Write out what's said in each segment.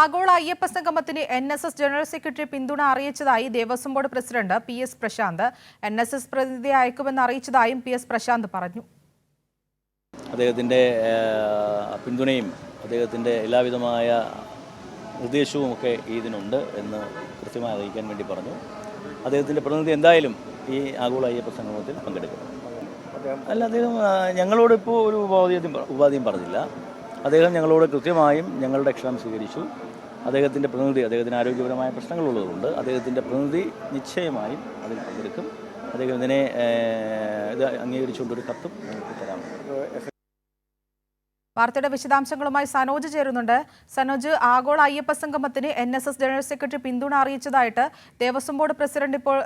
ആഗോള അയ്യപ്പ സംഗമത്തിന് N S S general secretary പിന്തുണ അറിയിച്ചതായി Devaswom board president P S Prashanth. N S S പ്രതിനിധി അയക്കുമെന്ന് അറിയിച്ചതായും പി എസ് പ്രശാന്ത് പറഞ്ഞു. അദ്ദേഹത്തിന്റെ പിന്തുണയും അദ്ദേഹത്തിന്റെ എല്ലാവിധമായ നിർദ്ദേശവും ഒക്കെ ഇതിനുണ്ട് എന്ന് കൃത്യമായി അറിയിക്കാൻ വേണ്ടി പറഞ്ഞു. അദ്ദേഹത്തിന്റെ പ്രതിനിധി എന്തായാലും ഈ ആഗോള അയ്യപ്പ സംഗമത്തിൽ പങ്കെടുക്കും. അല്ല അദ്ദേഹം ഞങ്ങളോടിപ്പോൾ ഒരു ഉപാധിയും ഉപാധിയും പറഞ്ഞില്ല. അദ്ദേഹം ഞങ്ങളോട് കൃത്യമായും ഞങ്ങളുടെ ക്ഷണം സ്വീകരിച്ചു. അദ്ദേഹത്തിന്റെ പ്രതിനിധി അദ്ദേഹത്തിന് ആരോഗ്യപരമായ പ്രശ്നങ്ങളുള്ളതുകൊണ്ട് അദ്ദേഹത്തിന്റെ പ്രതിനിധി നിശ്ചയമായും അതിൽ പങ്കെടുക്കും. അദ്ദേഹം ഇതിനെ ഇത് അംഗീകരിച്ചുകൊണ്ടൊരു കത്തും ഞങ്ങൾക്ക് തരാം. വാർത്തയുടെ വിശദാംശങ്ങളുമായി സനോജ് ചേരുന്നുണ്ട്. സനോജ് ആഗോള അയ്യപ്പ സംഗമത്തിന് N S S general secretary പിന്തുണ അറിയിച്ചതായിട്ട് ദേവസ്വം ബോർഡ് പ്രസിഡന്റ് ഇപ്പോൾ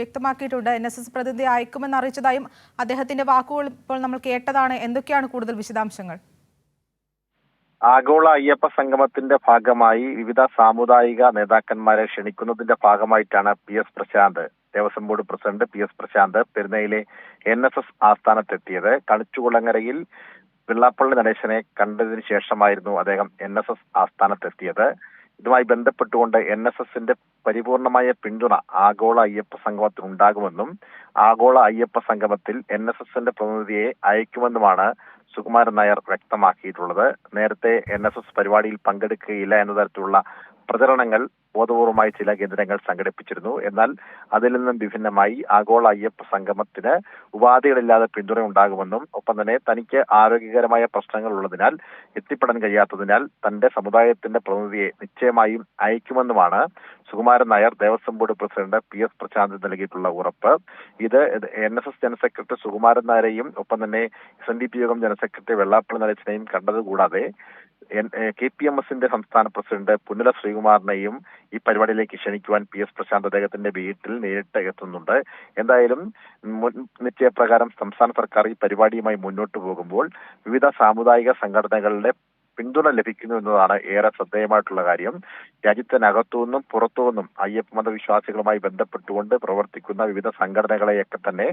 വ്യക്തമാക്കിയിട്ടുണ്ട്. എൻ എസ് എസ് പ്രതിനിധി അയക്കുമെന്ന് അറിയിച്ചതായും അദ്ദേഹത്തിന്റെ വാക്കുകൾ ഇപ്പോൾ നമ്മൾ കേട്ടതാണ്. എന്തൊക്കെയാണ് കൂടുതൽ വിശദാംശങ്ങൾ? ആഗോള അയ്യപ്പ സംഗമത്തിന്റെ ഭാഗമായി വിവിധ സാമുദായിക നേതാക്കന്മാരെ ക്ഷണിക്കുന്നതിന്റെ ഭാഗമായിട്ടാണ് P S Prashanth Devaswom board president P S Prashanth പെരുന്നയിലെ N S S ആസ്ഥാനത്തെത്തിയത്. കണിച്ചുകുളങ്ങരയിൽ വെള്ളാപ്പള്ളി നടേശനെ കണ്ടതിന് ശേഷമായിരുന്നു അദ്ദേഹം എൻ എസ് എസ് ആസ്ഥാനത്തെത്തിയത്. ഇതുമായി ബന്ധപ്പെട്ടുകൊണ്ട് എൻ എസ് എസിന്റെ പരിപൂർണമായ പിന്തുണ ആഗോള അയ്യപ്പ സംഗമത്തിൽ ഉണ്ടാകുമെന്നും ആഗോള അയ്യപ്പ സംഗമത്തിൽ എൻ എസ് എസിന്റെ പ്രതിനിധിയെ അയക്കുമെന്നുമാണ് സുകുമാരൻ നായർ വ്യക്തമാക്കിയിട്ടുള്ളത്. നേരത്തെ എൻ എസ് എസ് പരിപാടിയിൽ പങ്കെടുക്കുകയില്ല എന്ന തരത്തിലുള്ള പ്രചരണങ്ങൾ ബോധപൂർവമായി ചില കേന്ദ്രങ്ങൾ സംഘടിപ്പിച്ചിരുന്നു. എന്നാൽ അതിൽ നിന്നും വിഭിന്നമായി ആഗോള അയ്യപ്പ സംഗമത്തിന് ഉപാധികളില്ലാതെ പിന്തുണ ഉണ്ടാകുമെന്നും ഒപ്പം തന്നെ തനിക്ക് ആരോഗ്യകരമായ പ്രശ്നങ്ങൾ ഉള്ളതിനാൽ എത്തിപ്പെടാൻ കഴിയാത്തതിനാൽ തന്റെ സമുദായത്തിന്റെ പ്രതിനിധിയെ നിശ്ചയമായും അയക്കുമെന്നുമാണ് Sukumaran Nair Devaswom board president P S Prashanth നൽകിയിട്ടുള്ള ഉറപ്പ്. ഇത് N S S general secretary Sukumaran നായരെയും ഒപ്പം തന്നെ S N D P Yogam general secretary Vellappally നടേശനെയും കണ്ടത് കൂടാതെ കെ പി എം എസിന്റെ സംസ്ഥാന പ്രസിഡന്റ് പുന്നല ശ്രീകുമാറിനെയും ഈ പരിപാടിയിലേക്ക് ക്ഷണിക്കുവാൻ പി എസ് പ്രശാന്ത് അദ്ദേഹത്തിന്റെ വീട്ടിൽ നേരിട്ട് എത്തുന്നുണ്ട്. എന്തായാലും മുൻ നിശ്ചയപ്രകാരം സംസ്ഥാന സർക്കാർ ഈ പരിപാടിയുമായി മുന്നോട്ട് പോകുമ്പോൾ വിവിധ സാമുദായിക സംഘടനകളുടെ പിന്തുണ ലഭിക്കുന്നു എന്നതാണ് ഏറെ ശ്രദ്ധേയമായിട്ടുള്ള കാര്യം. രാജ്യത്തിനകത്തുനിന്നും പുറത്തുനിന്നും അയ്യപ്പ മതവിശ്വാസികളുമായി ബന്ധപ്പെട്ടുകൊണ്ട് പ്രവർത്തിക്കുന്ന വിവിധ സംഘടനകളെയൊക്കെ തന്നെ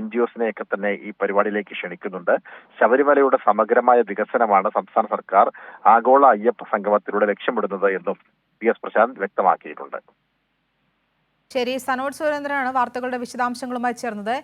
എൻ ജി ഒസിനെയൊക്കെ തന്നെ ഈ പരിപാടിയിലേക്ക് ക്ഷണിക്കുന്നുണ്ട്. ശബരിമലയുടെ സമഗ്രമായ വികസനമാണ് സംസ്ഥാന സർക്കാർ ആഗോള അയ്യപ്പ സംഗമത്തിലൂടെ ലക്ഷ്യമിടുന്നത് എന്നും പി എസ് പ്രശാന്ത് വ്യക്തമാക്കിയിട്ടുണ്ട്. ശരി സനോജ് സുരേന്ദ്രനാണ് വാർത്തകളുടെ വിശദാംശങ്ങളുമായി ചേർന്നത്.